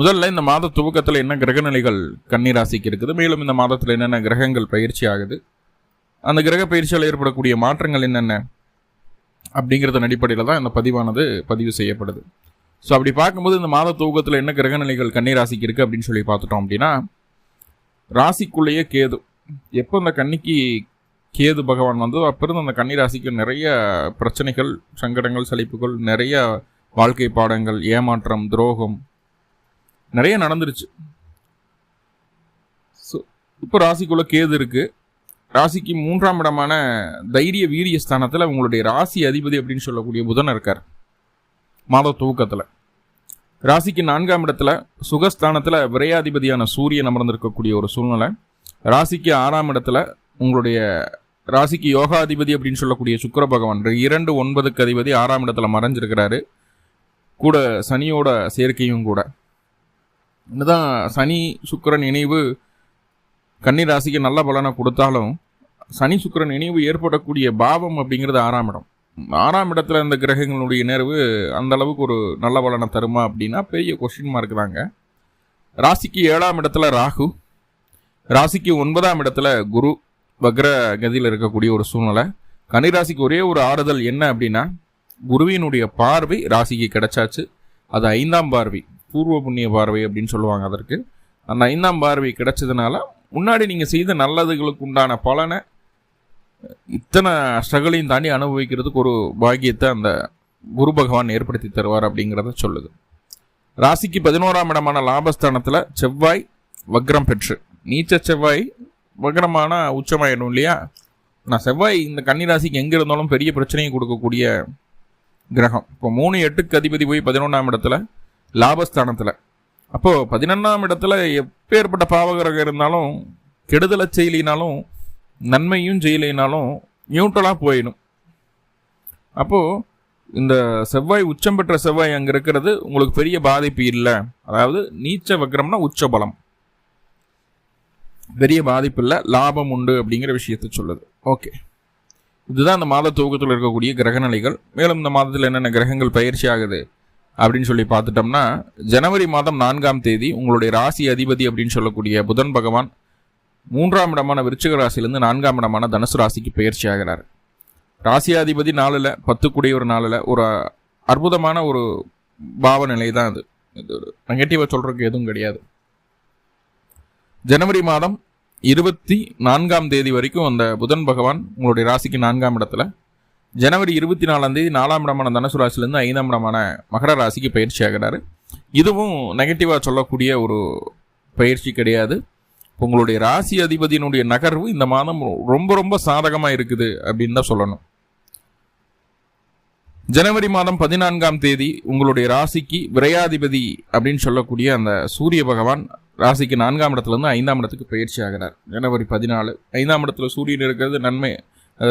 முதல்ல இந்த மாத துவக்கத்தில் என்ன கிரகநிலைகள் கன்னிராசிக்கு இருக்குது? மேலும் இந்த மாதத்தில் என்னென்ன கிரகங்கள் பயிற்சி ஆகுது? அந்த கிரக பயிற்சியால் ஏற்படக்கூடிய மாற்றங்கள் என்னென்ன? அப்படிங்கிறதன் அடிப்படையில் தான் இந்த பதிவானது பதிவு செய்யப்படுது. ஸோ அப்படி பார்க்கும்போது இந்த மாத துவக்கத்தில் என்ன கிரகநிலைகள் கன்னிராசிக்கு இருக்குது அப்படின்னு சொல்லி பார்த்துட்டோம் அப்படின்னா ராசிக்குள்ளேயே கேது. எப்போ இந்த கன்னிக்கு கேது பகவான் வந்ததோ அப்பிருந்து அந்த கன்னிராசிக்கு நிறைய பிரச்சனைகள் சங்கடங்கள் சலிப்புகள் நிறைய வாழ்க்கை பாடங்கள் ஏமாற்றம் துரோகம் நிறைய நடந்துருச்சு. ஸோ இப்போ ராசிக்குள்ள கேது இருக்கு. ராசிக்கு மூன்றாம் இடமான தைரிய வீரிய ஸ்தானத்தில் உங்களுடைய ராசி அதிபதி அப்படின்னு சொல்லக்கூடிய புதன் இருக்கார். மாத துவக்கத்தில். ராசிக்கு நான்காம் இடத்துல சுகஸ்தானத்தில் விரையாதிபதியான சூரியன் அமர்ந்திருக்கக்கூடிய ஒரு சூழ்நிலை. ராசிக்கு ஆறாம் இடத்துல உங்களுடைய ராசிக்கு யோகாதிபதி அப்படின்னு சொல்லக்கூடிய சுக்கர பகவான் இரண்டு ஒன்பதுக்கு அதிபதி ஆறாம் இடத்துல மறைஞ்சிருக்கிறாரு. கூட சனியோட சேர்க்கையும் கூட. என்னதான் சனி சுக்கரன் இணைவு கன்னி ராசிக்கு நல்ல பலனை கொடுத்தாலும் சனி சுக்கரன் இணைவு ஏற்படக்கூடிய பாவம் அப்படிங்கிறது ஆறாம் இடம். ஆறாம் இடத்துல இந்த கிரகங்களுடைய நேர்வு அந்த அளவுக்கு ஒரு நல்ல பலனை தருமா அப்படின்னா பெரிய கொஷின் மார்க் தாங்க. ராசிக்கு ஏழாம் இடத்துல ராகு ராசிக்கு ஒன்பதாம் இடத்துல குரு வக்ர கதியில் இருக்கக்கூடிய ஒரு சூழ்நிலை. கன்னிராசிக்கு ஒரே ஒரு ஆறுதல் என்ன அப்படின்னா குருவினுடைய பார்வை ராசிக்கு கிடைச்சாச்சு. அது ஐந்தாம் பார்வை. பூர்வ புண்ணிய பார்வை அப்படின்னு சொல்லுவாங்க அதற்கு. அந்த ஐந்தாம் பார்வை கிடைச்சதுனால முன்னாடி நீங்கள் செய்த நல்லதுகளுக்கு உண்டான பலனை இத்தனை ஸ்ட்ரகிளையும் தாண்டி அனுபவிக்கிறதுக்கு ஒரு பாக்கியத்தை அந்த குரு பகவான் ஏற்படுத்தி தருவார் அப்படிங்கிறத சொல்லுது. ராசிக்கு பதினோராம் இடமான லாபஸ்தானத்தில் செவ்வாய் வக்ரம் பெற்று நீச்ச செவ்வாய் வக்ரமான உச்சமாயிடும் இல்லையா? நான் செவ்வாய் இந்த கன்னிராசிக்கு எங்கே இருந்தாலும் பெரிய பிரச்சனையை கொடுக்கக்கூடிய கிரகம். இப்போ மூணு எட்டுக்கு அதிபதி போய் பதினொன்றாம் இடத்துல லாபஸ்தானத்தில். அப்போது பதினொன்றாம் இடத்துல எப்பேற்பட்ட பாவகிரகம் இருந்தாலும் கெடுதலை செய்யலினாலும் நன்மையும் செய்யலினாலும் நியூட்ரலாக போயிடும். அப்போது இந்த செவ்வாய் உச்சம் பெற்ற செவ்வாய் அங்கே இருக்கிறது உங்களுக்கு பெரிய பாதிப்பு இல்லை. அதாவது நீச்ச வக்ரம்னா உச்ச பலம் பெரிய பாதிப்பு இல்லை லாபம் உண்டு அப்படிங்கிற விஷயத்த சொல்லுது. ஓகே. இதுதான் இந்த மாத துவக்கத்தில் இருக்கக்கூடிய கிரகநிலைகள். மேலும் இந்த மாதத்தில் என்னென்ன கிரகங்கள் பயிற்சி ஆகுது? அப்படின்னு சொல்லி பார்த்துட்டோம்னா ஜனவரி மாதம் நான்காம் தேதி உங்களுடைய ராசி அதிபதி அப்படின்னு சொல்லக்கூடிய புதன் பகவான் மூன்றாம் இடமான விருச்சிக ராசிலேருந்து நான்காம் இடமான தனுசு ராசிக்கு பயிற்சி ஆகிறார். ராசியாதிபதி நாளில் பத்து கூடிய ஒரு நாளில் ஒரு அற்புதமான ஒரு பாவநிலை தான் அது. இது ஒரு நெகட்டிவாக சொல்கிறதுக்கு எதுவும் கிடையாது. ஜனவரி மாதம் இருபத்தி நான்காம் தேதி வரைக்கும் அந்த புதன் பகவான் உங்களுடைய ராசிக்கு நான்காம் இடத்துல ஜனவரி இருபத்தி நாலாம் தேதி நாலாம் இடமான தனுசு ராசிலேருந்து ஐந்தாம் இடமான மகர ராசிக்கு பயிற்சி ஆகிறாரு. இதுவும் நெகட்டிவாக சொல்லக்கூடிய ஒரு பயிற்சி கிடையாது. உங்களுடைய ராசி அதிபதியினுடைய நகர்வு இந்த மாதம் ரொம்ப ரொம்ப சாதகமாக இருக்குது அப்படின்னு தான் சொல்லணும். ஜனவரி மாதம் பதினான்காம் தேதி உங்களுடைய ராசிக்கு விரையாதிபதி அப்படின்னு சொல்லக்கூடிய அந்த சூரிய பகவான் ராசிக்கு நான்காம் இடத்துலேருந்து ஐந்தாம் இடத்துக்கு பயிற்சி ஆகிறார். ஜனவரி பதினாலு ஐந்தாம் இடத்துல சூரியன் இருக்கிறது நன்மை.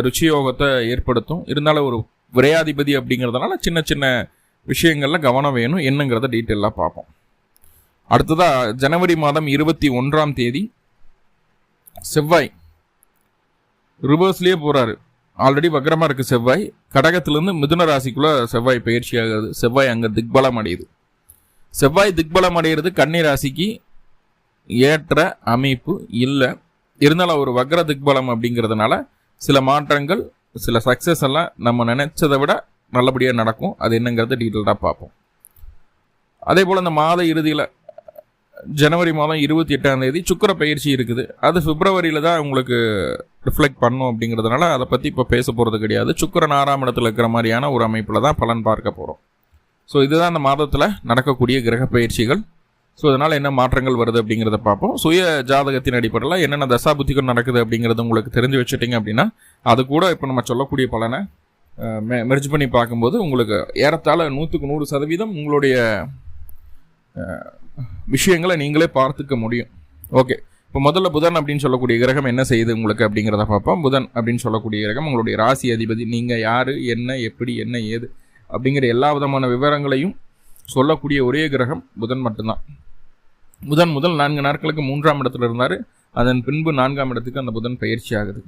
ருச்சியோகத்தை ஏற்படுத்தும். இருந்தாலும் ஒரு விரையாதிபதி அப்படிங்கிறதுனால சின்ன சின்ன விஷயங்களில் கவனம் வேணும் என்னங்கிறத டீட்டெயிலாக பார்ப்போம். அடுத்ததாக ஜனவரி மாதம் இருபத்தி ஒன்றாம் தேதி செவ்வாய். ரிவர்ஸ்லேயே போகிறாரு ஆல்ரெடி வக்கரமாக இருக்குது செவ்வாய். கடகத்திலேருந்து மிதுன ராசிக்குள்ளே செவ்வாய் பயிற்சி ஆகிறது செவ்வாய் அங்கே திக்பலம் அடையுது. செவ்வாய் திக்பலம் அடைகிறது கன்னி ராசிக்கு ஏற்ற அமைப்பு இல்லை. இருந்தாலும் ஒரு வக்ர திக்பலம் அப்படிங்கிறதுனால சில மாற்றங்கள் சில சக்ஸஸ் எல்லாம் நம்ம நினைச்சதை விட நல்லபடியாக நடக்கும். அது என்னங்கிறத டீட்டெயில்டாக பார்ப்போம். அதே போல் இந்த மாத இறுதியில் ஜனவரி மாதம் இருபத்தி எட்டாம் தேதி சுக்கர பயிற்சி இருக்குது. அது பிப்ரவரியில் தான் உங்களுக்கு ரிஃப்ளெக்ட் பண்ணும் அப்படிங்கிறதுனால அதை பற்றி இப்போ பேச போகிறது கிடையாது. சுக்கரன் ஆறாம் இடத்துல இருக்கிற மாதிரியான ஒரு அமைப்பில் தான் பலன் பார்க்க போகிறோம் ஸோ இதுதான் அந்த மாதத்தில் நடக்கக்கூடிய கிரக பயிற்சிகள். ஸோ அதனால் என்ன மாற்றங்கள் வருது அப்படிங்கிறத பார்ப்போம். சுய ஜாதகத்தின் அடிப்படையில் என்னென்ன தசா புத்திகள் நடக்குது அப்படிங்கிறது உங்களுக்கு தெரிஞ்சு வச்சுட்டிங்க அப்படின்னா அது கூட இப்போ நம்ம சொல்லக்கூடிய பலனை மெர்ஜ் பண்ணி பார்க்கும்போது உங்களுக்கு ஏறத்தாழ நூற்றுக்கு நூறு சதவீதம் உங்களுடைய விஷயங்களை நீங்களே பார்த்துக்க முடியும். ஓகே இப்போ முதல்ல புதன் அப்படின்னு சொல்லக்கூடிய கிரகம் என்ன செய்யுது உங்களுக்கு அப்படிங்கிறத பார்ப்போம். புதன் அப்படின்னு சொல்லக்கூடிய கிரகம் உங்களுடைய ராசி அதிபதி நீங்கள் யார் என்ன எப்படி என்ன ஏது அப்படிங்கிற எல்லா விதமான விவரங்களையும் சொல்லக்கூடிய ஒரே கிரகம் புதன் மட்டும்தான். புதன் முதல் நான்கு நாட்களுக்கு மூன்றாம் இடத்துல இருந்தார். அதன் பின்பு நான்காம் இடத்துக்கு அந்த புதன் பயிற்சி ஆகுது.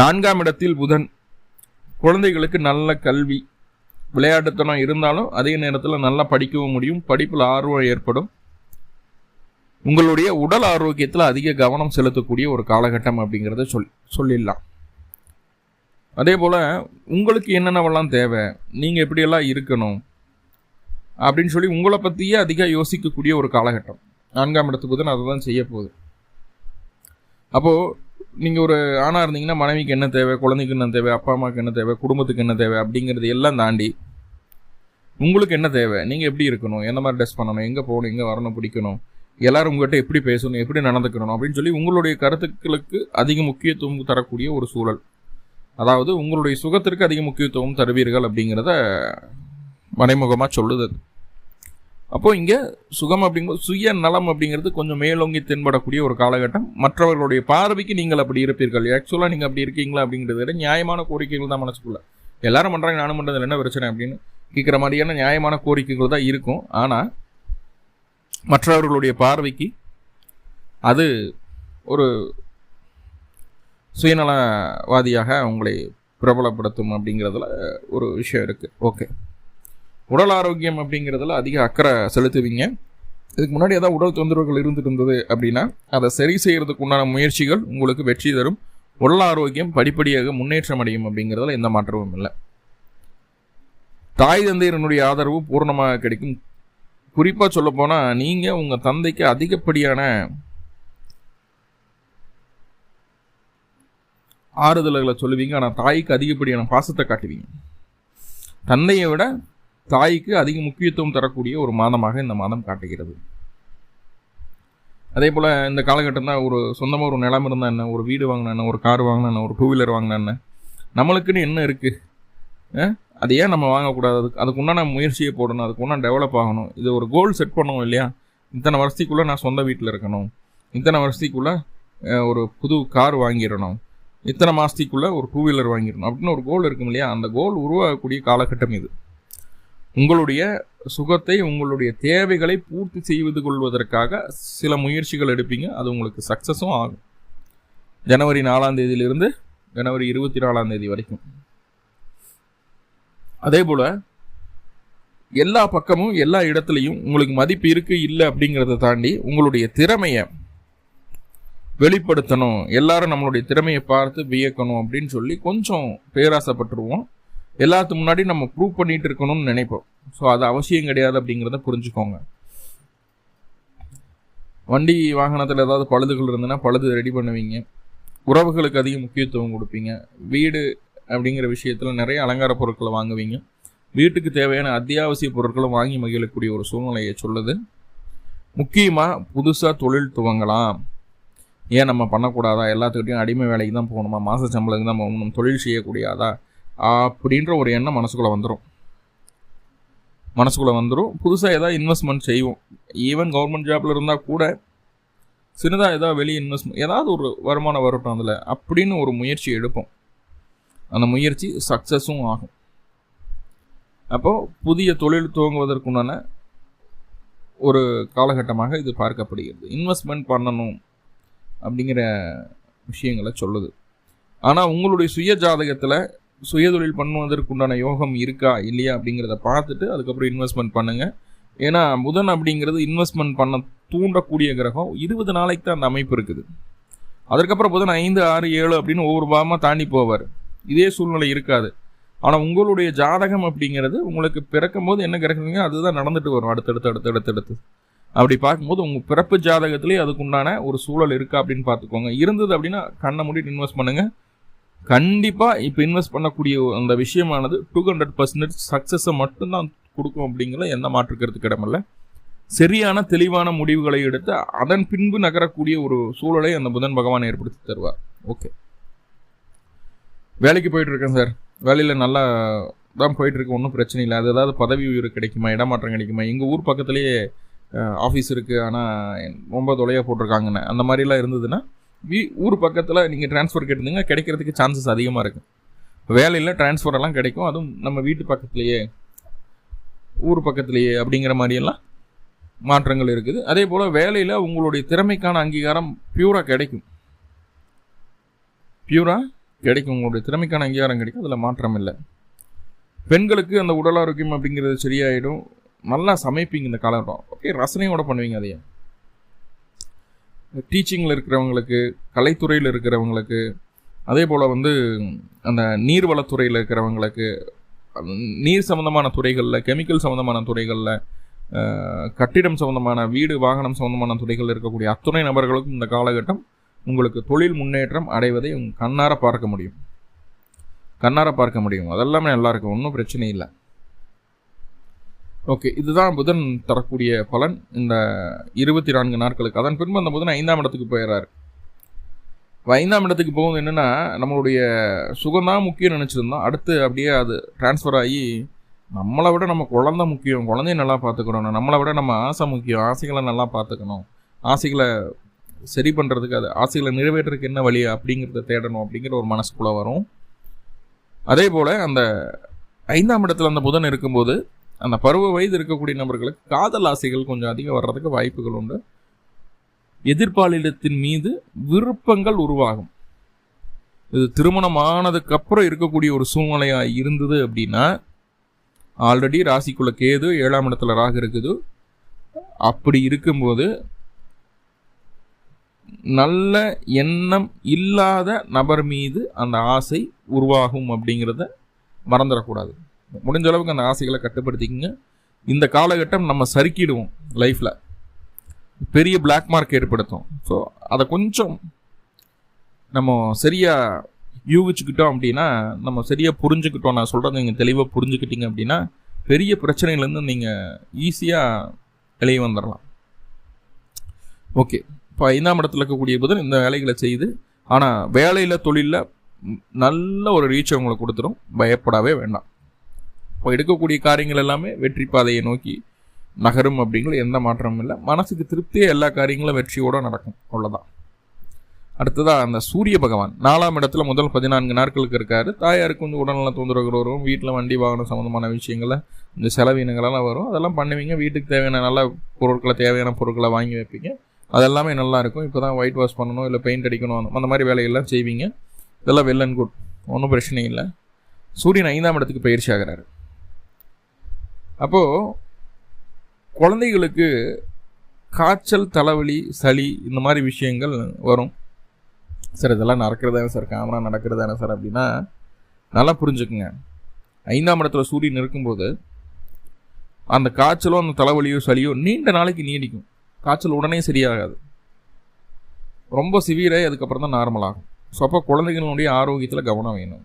நான்காம் இடத்தில் புதன் குழந்தைகளுக்கு நல்ல கல்வி விளையாட்டுத்தனம் இருந்தாலும் அதே நேரத்தில் நல்லா படிக்கவும் முடியும். படிப்பில் ஆர்வம் ஏற்படும். உங்களுடைய உடல் ஆரோக்கியத்தில் அதிக கவனம் செலுத்தக்கூடிய ஒரு காலகட்டம் அப்படிங்கிறத சொல் சொல்லிடலாம். அதே போல் உங்களுக்கு என்னென்னவெல்லாம் தேவை நீங்கள் எப்படியெல்லாம் இருக்கணும் அப்படின்னு சொல்லி உங்களை பற்றியே அதிகம் யோசிக்கக்கூடிய ஒரு காலகட்டம். நான்காம் இடத்துக்கு புதன் அதை தான் செய்ய போகுது. அப்போது நீங்கள் ஒரு ஆணாக இருந்தீங்கன்னா மனைவிக்கு என்ன தேவை குழந்தைக்கு என்ன தேவை அப்பா அம்மாவுக்கு என்ன தேவை குடும்பத்துக்கு என்ன தேவை அப்படிங்கிறது எல்லாம் தாண்டி உங்களுக்கு என்ன தேவை நீங்கள் எப்படி இருக்கணும் எந்த மாதிரி ட்ரெஸ் பண்ணணும் எங்கே போகணும் எங்கே வரணும் பிடிக்கணும் எல்லோரும் உங்கள்கிட்ட எப்படி பேசணும் எப்படி நடந்துக்கணும் அப்படின்னு சொல்லி உங்களுடைய கருத்துக்களுக்கு அதிக முக்கியத்துவம் தரக்கூடிய ஒரு சூழல். அதாவது உங்களுடைய சுகத்திற்கு அதிக முக்கியத்துவம் தருவீர்கள் அப்படிங்கிறத மறைமுகமாக சொல்லுது அப்போது இங்கே சுகம் அப்படிங்கும்போது சுய நலம் அப்படிங்கிறது கொஞ்சம் மேலோங்கி தென்படக்கூடிய ஒரு காலகட்டம். மற்றவர்களுடைய பார்வைக்கு நீங்கள் அப்படி இருப்பீர்கள். ஆக்சுவலாக நீங்கள் அப்படி இருக்கீங்களா அப்படிங்கிறத விட நியாயமான கோரிக்கைகள் தான் மனசுக்குள்ள. எல்லாரும் பண்ணுறாங்க நானும் பண்ணுறது என்ன பிரச்சனை அப்படின்னு கேட்குற மாதிரியான நியாயமான கோரிக்கைகள் தான் இருக்கும். ஆனால் மற்றவர்களுடைய பார்வைக்கு அது ஒரு சுயநலவாதியாக அவங்களை பிரபலப்படுத்தும் அப்படிங்கிறதுல ஒரு விஷயம் இருக்குது ஓகே உடல் ஆரோக்கியம் அப்படிங்கிறதுல அதிக அக்கறை செலுத்துவீங்க. இதுக்கு முன்னாடி ஏதாவது உடல் தொந்தரவுகள் இருந்துட்டு இருந்தது அப்படின்னா அதை சரி செய்கிறதுக்கு உண்டான முயற்சிகள் உங்களுக்கு வெற்றி தரும். உடல் ஆரோக்கியம் படிப்படியாக முன்னேற்றம் அடையும் அப்படிங்கிறதுல எந்த மாற்றமும் இல்லை. தாய் தந்தையினுடைய ஆதரவு பூர்ணமாக கிடைக்கும். குறிப்பாக சொல்லப்போனால் நீங்கள் உங்கள் தந்தைக்கு அதிகப்படியான ஆறுதல்களை சொல்லுவீங்க. ஆனால் தாய்க்கு அதிகப்படியான பாசத்தை காட்டுவீங்க. தந்தையை விட தாய்க்கு அதிக முக்கியத்துவம் தரக்கூடிய ஒரு மாதமாக இந்த மாதம் காட்டுகிறது. அதே போல் இந்த காலகட்டம் தான் ஒரு சொந்தமாக ஒரு நிலம் இருந்தால் என்ன? ஒரு வீடு வாங்கினா என்ன? ஒரு கார் வாங்கினா என்ன? ஒரு டூ வீலர் வாங்கினா என்ன? நம்மளுக்குன்னு என்ன இருக்குது அது ஏன் நம்ம வாங்கக்கூடாது? அதுக்கு அதுக்குண்டான முயற்சியை போடணும். அதுக்குண்டான டெவலப் ஆகணும். இது ஒரு கோல் செட் பண்ணணும் இல்லையா? இத்தனை வருஷத்துக்குள்ளே நான் சொந்த வீட்டில் இருக்கணும். இத்தனை வருஷத்துக்குள்ளே ஒரு புது கார் வாங்கிடணும். இத்தனை மாதத்துக்குள்ளே ஒரு டூ வீலர் வாங்கிடணும். அப்படின்னு ஒரு கோல் இருக்கும் இல்லையா? அந்த கோல் உருவாகக்கூடிய காலகட்டம் இது. உங்களுடைய சுகத்தை உங்களுடைய தேவைகளை பூர்த்தி செய்வது கொள்வதற்காக சில முயற்சிகள் எடுப்பீங்க. அது உங்களுக்கு சக்ஸஸும் ஆகும். ஜனவரி நாலாம் தேதியிலிருந்து ஜனவரி இருபத்தி நாலாம் தேதி வரைக்கும். அதே போல் எல்லா பக்கமும் எல்லா இடத்துலையும் உங்களுக்கு மதிப்பு இருக்கு இல்லை அப்படிங்கிறத தாண்டி உங்களுடைய திறமையை வெளிப்படுத்தணும். எல்லாரும் நம்மளுடைய திறமையை பார்த்து வியக்கணும் அப்படின்னு சொல்லி கொஞ்சம் பேராசைப்பட்டுருவோம். எல்லாத்துக்கு முன்னாடி நம்ம ப்ரூவ் பண்ணிட்டு இருக்கணும்னு நினைப்போம். ஸோ அது அவசியம் கிடையாது அப்படிங்கிறத புரிஞ்சுக்கோங்க. வண்டி வாகனத்தில் ஏதாவது பழுதுகள் இருந்ததுன்னா பழுது ரெடி பண்ணுவீங்க. உறவுகளுக்கு அதிக முக்கியத்துவம் கொடுப்பீங்க. வீடு அப்படிங்கிற விஷயத்தில் நிறைய அலங்கார பொருட்களை வாங்குவீங்க. வீட்டுக்கு தேவையான அத்தியாவசிய பொருட்களும் வாங்கி மகிழக்கூடிய ஒரு சூழ்நிலையை சொல்லுது. முக்கியமாக புதுசாக தொழில் துவங்கலாம். ஏன் நம்ம பண்ணக்கூடாதா? எல்லாத்துக்கிட்டையும் அடிமை வேலைக்கு தான் போகணுமா? மாத சம்பளத்துக்கு தான் போகணும். தொழில் செய்யக்கூடியதா? அப்படின்ற ஒரு எண்ணம் மனசுக்குள்ளே வந்துடும் மனசுக்குள்ளே வந்துடும் புதுசாக எதாவது இன்வெஸ்ட்மெண்ட் செய்வோம். ஈவன் கவர்மெண்ட் ஜாப்பில் இருந்தால் கூட சின்னதாக ஏதாவது வெளியே இன்வெஸ்ட்மெண்ட் ஏதாவது ஒரு வருமானம் வரட்டும் அதில் அப்படின்னு ஒரு முயற்சி எடுப்போம். அந்த முயற்சி சக்ஸஸும் ஆகும். அப்போது புதிய தொழில் துவங்குவதற்குண்டான ஒரு காலகட்டமாக இது பார்க்கப்படுகிறது. இன்வெஸ்ட்மெண்ட் பண்ணணும் அப்படிங்கிற விஷயங்களை சொல்லுது. ஆனால் உங்களுடைய சுய ஜாதகத்தில் சுயதொழில் பண்ணுவதற்குண்டான யோகம் இருக்கா இல்லையா அப்படிங்கிறத பார்த்துட்டு அதுக்கப்புறம் இன்வெஸ்ட்மெண்ட் பண்ணுங்கள் ஏன்னா புதன் அப்படிங்கிறது இன்வெஸ்ட்மெண்ட் பண்ண தூண்டக்கூடிய கிரகம். இருபது நாளைக்கு தான் அந்த அமைப்பு இருக்குது. அதற்கப்புறம் புதன் ஐந்து ஆறு ஏழு அப்படின்னு ஒவ்வொரு பாகமாக தாண்டி போவார். இதே சூழ்நிலை இருக்காது. ஆனால் உங்களுடைய ஜாதகம் அப்படிங்கிறது உங்களுக்கு பிறக்கும் போது என்ன கிரகங்க அதுதான் நடந்துட்டு வரும். அடுத்தடுத்து அடுத்து. அடுத்தடுத்து அப்படி பார்க்கும்போது உங்கள் பிறப்பு ஜாதகத்திலே அதுக்குண்டான ஒரு சூழல் இருக்கா அப்படின்னு பார்த்துக்கோங்க. இருந்தது அப்படின்னா கண்ணை மூடிட்டு இன்வெஸ்ட் பண்ணுங்கள் கண்டிப்பாக இப்போ இன்வெஸ்ட் பண்ணக்கூடிய அந்த விஷயமானது டூ ஹண்ட்ரட் பர்சன்டேஜ் சக்ஸஸை மட்டும்தான் கொடுக்கும் அப்படிங்கிற எந்த மாற்றுக்கிறதுக்கு இடமில்ல சரியான தெளிவான முடிவுகளை எடுத்து அதன் பின்பு நகரக்கூடிய ஒரு சூழலை அந்த புதன் பகவான் ஏற்படுத்தி தருவார். ஓகே வேலைக்கு போயிட்டு இருக்கேன் சார். வேலையில் நல்லா தான் போயிட்டுருக்கு ஒன்றும் பிரச்சனை இல்லை. அது ஏதாவது பதவி உயர்வு கிடைக்குமா? இடமாற்றம் கிடைக்குமா? எங்கள் ஊர் பக்கத்துலேயே ஆஃபீஸ் இருக்குது ஆனால் ரொம்ப தொலையாக போட்டிருக்காங்கண்ணே அந்த மாதிரிலாம் இருந்ததுன்னா வீ ஊர் பக்கத்தில் நீங்கள் ட்ரான்ஸ்ஃபர் கேட்டிருந்தீங்க கிடைக்கிறதுக்கு சான்சஸ் அதிகமாக இருக்கும். வேலையில் ட்ரான்ஸ்ஃபர் எல்லாம் கிடைக்கும். அதுவும் நம்ம வீட்டு பக்கத்துலேயே ஊர் பக்கத்துலேயே அப்படிங்கிற மாதிரியெல்லாம் மாற்றங்கள் இருக்குது. அதே போல் வேலையில் உங்களுடைய திறமைக்கான அங்கீகாரம் பியூராக கிடைக்கும். பியூராக கிடைக்கும். உங்களுடைய திறமைக்கான அங்கீகாரம் கிடைக்கும். அதில் மாற்றம் இல்லை. பெண்களுக்கு அந்த உடல் ஆரோக்கியம் அப்படிங்கிறது சரியாயிடும். நல்லா சமைப்பீங்க இந்த காலகட்டம். ஓகே ரசனையோட பண்ணுவீங்க அதையே. டீச்சிங்கில் இருக்கிறவங்களுக்கு கலைத்துறையில் இருக்கிறவங்களுக்கு அதே போல் வந்து அந்த நீர்வளத்துறையில் இருக்கிறவங்களுக்கு நீர் சம்மந்தமான துறைகளில் கெமிக்கல் சம்மந்தமான துறைகளில் கட்டிடம் சம்மந்தமான வீடு வாகனம் சம்மந்தமான துறைகளில் இருக்கக்கூடிய அத்துணை நபர்களுக்கும் இந்த காலகட்டம் உங்களுக்கு தொழில் முன்னேற்றம் அடைவதை கண்ணார பார்க்க முடியும். கண்ணார பார்க்க முடியும். அதெல்லாமே நல்லாயிருக்கும் ஒன்றும் பிரச்சனை இல்லை. ஓகே இதுதான் புதன் தரக்கூடிய பலன். இந்த இருபத்தி நான்கு நாட்களுக்கு. அதன் பின்பு அந்த புதன் ஐந்தாம் இடத்துக்கு போயிடுறாரு ஐந்தாம் இடத்துக்கு போகுது என்னென்னா நம்மளுடைய சுகம்தான் முக்கியம் நினச்சிருந்தோம். அடுத்து அப்படியே அது டிரான்ஸ்ஃபர் ஆகி நம்மளை விட நம்ம குழந்த முக்கியம். குழந்தைய நல்லா பார்த்துக்கணும். நம்மளை விட நம்ம ஆசை முக்கியம். ஆசைகளை நல்லா பார்த்துக்கணும். ஆசைகளை சரி பண்ணுறதுக்கு அது ஆசைகளை நிறைவேற்றுறதுக்கு என்ன வழி அப்படிங்கிறத தேடணும் அப்படிங்கிற ஒரு மனசுக்குள்ளே வரும். அதே போல் அந்த ஐந்தாம் இடத்துல அந்த புதன் இருக்கும்போது அந்த பருவ வயது இருக்கக்கூடிய நபர்களுக்கு காதல் ஆசைகள் கொஞ்சம் அதிகம் வர்றதுக்கு வாய்ப்புகள் உண்டு. எதிர்பாலிடத்தின் மீது விருப்பங்கள் உருவாகும். இது திருமணம் ஆனதுக்கு அப்புறம் இருக்கக்கூடிய ஒரு சூழ்நிலையாக இருந்தது அப்படின்னா ஆல்ரெடி ராசிக்குள்ள கேது ஏழாம் இடத்துல ராகு இருக்குது. அப்படி இருக்கும்போது நல்ல எண்ணம் இல்லாத நபர் மீது அந்த ஆசை உருவாகும் அப்படிங்கிறத மறந்துடக்கூடாது. முடிஞ்ச அளவுக்கு அந்த ஆசைகளை கட்டுப்படுத்திக்கங்க. இந்த காலகட்டம் நம்ம சறுக்கிடுவோம் லைஃப்பில் பெரிய பிளாக் மார்க் ஏற்படுத்தும். ஸோ அதை கொஞ்சம் நம்ம சரியாக யூகிச்சுக்கிட்டோம் அப்படின்னா நம்ம சரியாக புரிஞ்சுக்கிட்டோம். நான் சொல்கிறத நீங்கள் தெளிவாக புரிஞ்சுக்கிட்டீங்க அப்படின்னா பெரிய பிரச்சனையிலேருந்து நீங்கள் ஈஸியாக வெளியே வந்துடலாம் ஓகே இப்போ ஐந்தாம் இடத்துல இருக்கக்கூடிய புதன் இந்த வேலைகளை செய்து ஆனால் வேலையில் தொழிலில் நல்ல ஒரு ரீச் அவங்களுக்கு கொடுத்துரும். பயப்படவே வேண்டாம். இப்போ எடுக்கக்கூடிய காரியங்கள் எல்லாமே வெற்றி பாதையை நோக்கி நகரும் அப்படிங்கிற எந்த மாற்றமும் இல்லை. மனசுக்கு திருப்தியே எல்லா காரியங்களும் வெற்றியோடு நடக்கும். அவ்வளோதான் அடுத்ததாக அந்த சூரிய பகவான். நாலாம் இடத்துல முதல் பதினான்கு நாட்களுக்கு இருக்கார். தாயாருக்கு வந்து உடல்நல தொந்தரவுகள் வரும் வீட்டில் வண்டி வாகனம் சம்மந்தமான விஷயங்களை இந்த செலவினங்களெல்லாம் வரும். அதெல்லாம் பண்ணுவீங்க. வீட்டுக்கு தேவையான நல்ல பொருட்களை தேவையான பொருட்களை வாங்கி வைப்பீங்க. அதெல்லாமே நல்லாயிருக்கும் இப்போ தான் ஒயிட் வாஷ் பண்ணணும் இல்லை பெயிண்ட் அடிக்கணும் அந்த மாதிரி வேலையெல்லாம் செய்வீங்க. இதெல்லாம் வெல் அண்ட் குட் ஒன்றும் பிரச்சனை இல்லை. சூரியன் ஐந்தாம் இடத்துக்கு பயிற்சி ஆகிறாரு. அப்போது குழந்தைகளுக்கு காய்ச்சல் தலைவலி சளி இந்த மாதிரி விஷயங்கள் வரும். சார் இதெல்லாம் நடக்கிறதானே சார்? காமனாக நடக்கிறதானே சார் அப்படின்னா நல்லா புரிஞ்சுக்குங்க. ஐந்தாம் இடத்துல சூரியன் இருக்கும்போது அந்த காய்ச்சலோ அந்த தலைவலியோ சளியோ நீண்ட நாளைக்கு நீடிக்கும். காய்ச்சல் உடனே சரியாகாது. ரொம்ப சிவியராக அதுக்கப்புறம் தான் நார்மலாகும் ஸோ அப்போ குழந்தைகளுடைய ஆரோக்கியத்தில் கவனம் வேணும்.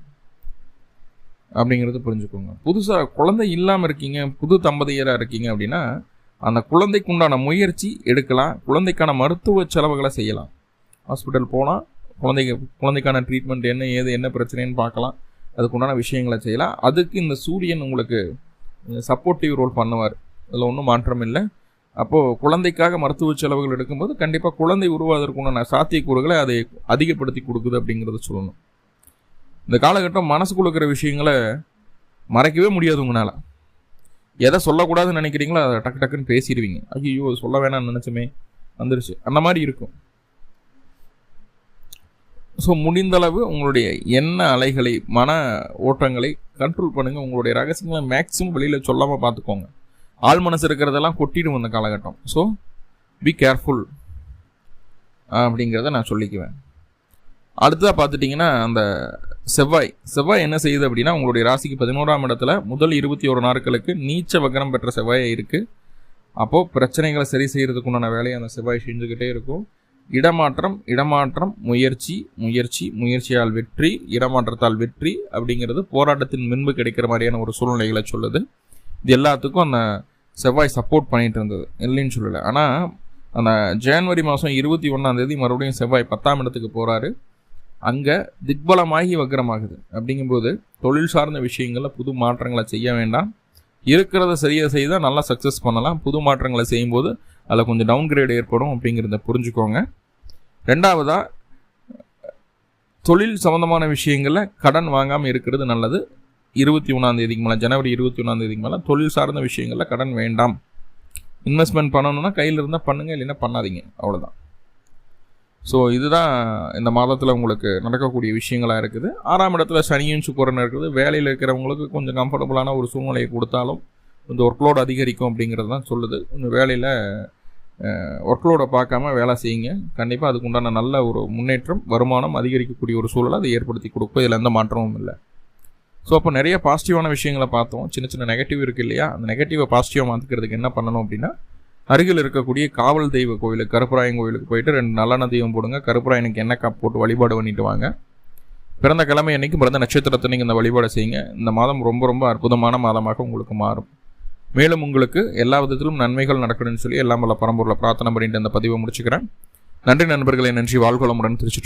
அப்படிங்கிறது புரிஞ்சுக்கோங்க. புதுசாக குழந்தை இல்லாமல் இருக்கீங்க புது தம்பதியராக இருக்கீங்க அப்படின்னா அந்த குழந்தைக்குண்டான முயற்சி எடுக்கலாம். குழந்தைக்கான மருத்துவ செலவுகளை செய்யலாம். ஹாஸ்பிட்டல் போனால் குழந்தைக்கு குழந்தைக்கான ட்ரீட்மெண்ட் என்ன ஏது என்ன பிரச்சனைன்னு பார்க்கலாம். அதுக்குண்டான விஷயங்களை செய்யலாம். அதுக்கு இந்த சூரியன் உங்களுக்கு சப்போர்ட்டிவ் ரோல் பண்ணுவார். அதில் ஒன்றும் மாற்றம் இல்லை. அப்போது குழந்தைக்காக மருத்துவ செலவுகள் எடுக்கும்போது கண்டிப்பாக குழந்தை உருவாவதற்குண்டான சாத்தியக்கூறுகளை அதை அதிகப்படுத்தி கொடுக்குது அப்படிங்கிறத சொல்லணும். இந்த காலகட்டம் மனசு கொடுக்குற விஷயங்களை மறைக்கவே முடியாது உங்களால். எதை சொல்லக்கூடாதுன்னு நினைக்கிறீங்களோ அதை டக்கு டக்குன்னு பேசிடுவீங்க. ஐயோ சொல்ல வேணாம்னு நினச்சோமே வந்துருச்சு. அந்த மாதிரி இருக்கும். ஸோ முடிந்தளவு உங்களுடைய எண்ண அலைகளை மன ஓட்டங்களை கண்ட்ரோல் பண்ணுங்கள் உங்களுடைய ரகசியங்களை மேக்ஸிமம் வெளியில் சொல்லாமல் பார்த்துக்கோங்க ஆள் மனசு இருக்கிறதெல்லாம் கொட்டிடும் அந்த காலகட்டம். ஸோ பி கேர்ஃபுல் அப்படிங்கிறத நான் சொல்லிக்குவேன். அடுத்ததாக பார்த்துட்டிங்கன்னா அந்த செவ்வாய் செவ்வாய் என்ன செய்யுது அப்படின்னா உங்களுடைய ராசிக்கு பதினோராம் இடத்துல முதல் இருபத்தி ஒரு நாட்களுக்கு நீச்ச வக்கரம் பெற்ற செவ்வாய் இருக்குது அப்போது பிரச்சனைகளை சரி செய்கிறதுக்கு உண்டான வேலையை அந்த செவ்வாய் செஞ்சுக்கிட்டே இருக்கும். இடமாற்றம் இடமாற்றம் முயற்சி முயற்சி முயற்சியால் வெற்றி இடமாற்றத்தால் வெற்றி அப்படிங்கிறது போராட்டத்தின் முன்பு கிடைக்கிற மாதிரியான ஒரு சூழ்நிலைகளை சொல்லுது. இது எல்லாத்துக்கும் அந்த செவ்வாய் சப்போர்ட் பண்ணிட்டு இருந்தது. இல்லைன்னு சொல்லலை. ஆனால் அந்த ஜனவரி மாதம் இருபத்தி ஒன்றாம் தேதி மறுபடியும் செவ்வாய் பத்தாம் இடத்துக்கு போகிறாரு அங்கே திக்பலமாகி வக்கரமாகுது அப்படிங்கும்போது தொழில் சார்ந்த விஷயங்களில் புது மாற்றங்களை செய்ய வேண்டாம். இருக்கிறத சரியாக செய்தால் நல்லா சக்ஸஸ் பண்ணலாம். புது மாற்றங்களை செய்யும்போது அதில் கொஞ்சம் டவுன் கிரேட் ஏற்படும் அப்படிங்கிறத புரிஞ்சுக்கோங்க. ரெண்டாவதாக தொழில் சம்மந்தமான விஷயங்களில் கடன் வாங்காமல் இருக்கிறது நல்லது. இருபத்தி ஒன்றாம் தேதிக்கு மேலே ஜனவரி இருபத்தி ஒன்றாம் தேதிக்கு மேலே தொழில் சார்ந்த விஷயங்களில் கடன் வேண்டாம். இன்வெஸ்ட்மெண்ட் பண்ணணும்னா கையில் இருந்தால் பண்ணுங்கள் இல்லைன்னா பண்ணாதீங்க. அவ்வளோதான் ஸோ இதுதான் இந்த மாதத்தில் உங்களுக்கு நடக்கக்கூடிய விஷயங்களாக இருக்குது. ஆறாம் இடத்துல சனியும் சுக்கரன் இருக்குது. வேலையில் இருக்கிறவங்களுக்கு கொஞ்சம் கம்ஃபர்டபுளான ஒரு சூழ்நிலையை கொடுத்தாலும் கொஞ்சம் ஒர்க்லோடு அதிகரிக்கும் அப்படிங்கிறது தான் சொல்லுது. கொஞ்சம் வேலையில் ஒர்க்லோடை பார்க்காம வேலை செய்யுங்க. கண்டிப்பாக அதுக்கு உண்டான நல்ல ஒரு முன்னேற்றம் வருமானம் அதிகரிக்கக்கூடிய ஒரு சூழலை அதை ஏற்படுத்தி கொடுக்கும். இதில் எந்த மாற்றமும் இல்லை. ஸோ அப்போ நிறைய பாசிட்டிவான விஷயங்களை பார்த்தோம். சின்ன சின்ன நெகட்டிவ் இருக்குது இல்லையா? அந்த நெகட்டிவை பாசிட்டிவாக மாற்றிக்கிறதுக்கு என்ன பண்ணணும் அப்படின்னா அருகில் இருக்கக்கூடிய காவல் தெய்வ கோயிலுக்கு கருப்பராயன் கோயிலுக்கு போயிட்டு ரெண்டு நல்லெண்ண தெய்வம் போடுங்க. கருப்பராயனுக்கு எண்ணெய் காப்பு போட்டு வழிபாடு பண்ணிட்டு வாங்க. பிறந்த கிழமை அன்னைக்கு பிறந்த நட்சத்திரத்தை நீங்கள் இந்த வழிபாடு செய்யுங்க. இந்த மாதம் ரொம்ப ரொம்ப அற்புதமான மாதமாக உங்களுக்கு மாறும். மேலும் உங்களுக்கு எல்லா விதத்திலும் நன்மைகள் நடக்கணும்னு சொல்லி எல்லாம் பல பரம்பூரில் பிரார்த்தனை பண்ணிட்டு அந்த பதிவை முடிச்சுக்கிறேன். நன்றி நண்பர்களை நன்றி. வாழ்கோளமுடன் திருச்சிட்டு